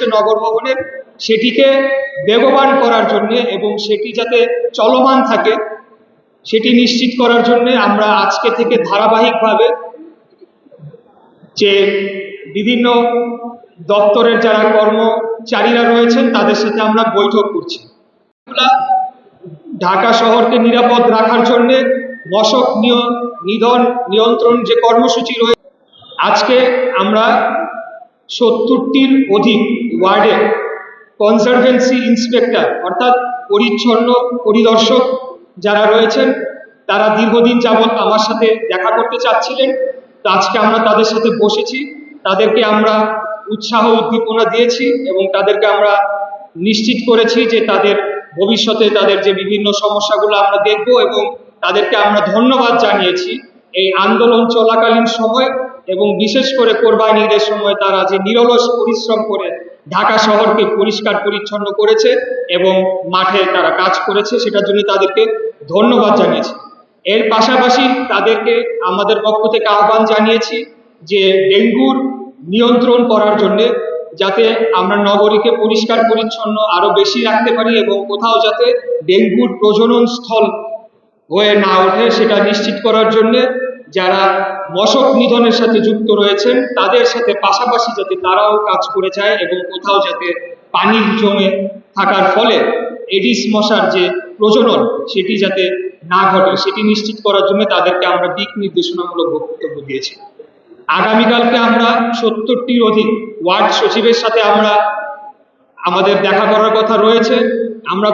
রয়েছে নগর ভবনের। সেটিকে বেগবান করার জন্য এবং সেটি যাতে চলমান থাকে, সেটি নিশ্চিত করার জন্য আমরা আজকে থেকে ধারাবাহিকভাবে যে বিভিন্ন দপ্তরের যারা কর্মচারীরা রয়েছেন, তাদের সাথে আমরা বৈঠক করছি। ঢাকা শহরকে নিরাপদ রাখার জন্য মশক নিধন নিয়ন্ত্রণ যে কর্মসূচি রয়েছে আজকে আমরা সত্তরটির অধিক ওয়ার্ডে কনজারভেন্সি ইন্সপেক্টর, অর্থাৎ পরিচ্ছন্ন পরিদর্শক যারা রয়েছেন, তারা দীর্ঘদিন যাবৎ আমার সাথে দেখা করতে চাচ্ছিলেন। তো আজকে আমরা তাদের সাথে বসেছি। তাদেরকে আমরা উৎসাহ উদ্দীপনা দিয়েছি এবং তাদেরকে আমরা নিশ্চিত করেছি যে তাদের ভবিষ্যতে তাদের যে বিভিন্ন সমস্যাগুলো আমরা দেখব এবং তাদেরকে আমরা ধন্যবাদ জানিয়েছি। এই আন্দোলন চলাকালীন সময় এবং বিশেষ করে কোরবানি ঈদের সময় তারা যে নিরলস পরিশ্রম করে ঢাকা শহরকে পরিষ্কার পরিচ্ছন্ন করেছে এবং মাঠে তারা কাজ করেছে, সেটার জন্য তাদেরকে ধন্যবাদ জানিয়েছি। এর পাশাপাশি তাদেরকে আমাদের পক্ষ থেকে আহ্বান জানিয়েছি যে ডেঙ্গুর নিয়ন্ত্রণ করার জন্যে যাতে আমরা নগরীকে পরিষ্কার পরিচ্ছন্ন আরও বেশি রাখতে পারি এবং কোথাও যাতে ডেঙ্গুর প্রজনন স্থল হয়ে না ওঠে, সেটা নিশ্চিত করার জন্য যারা মশক নিধনের সাথে যুক্ত রয়েছেন, তাদের সাথে পাশাপাশি যাতে তারাও কাজ করে যায় এবং কোথাও যাতে পানির জমে থাকার ফলে এডিস মশার যে প্রজনন, সেটি যাতে না ঘটে, সেটি নিশ্চিত করার জন্য তাদেরকে আমরা দিক নির্দেশনামূলক বক্তব্য দিয়েছি। আগামীকালকে আমরা সত্তরটির অধিক ওয়ার্ড সচিবের সাথে আমরা, আমাদের দেখা করার কথা রয়েছে। আমরা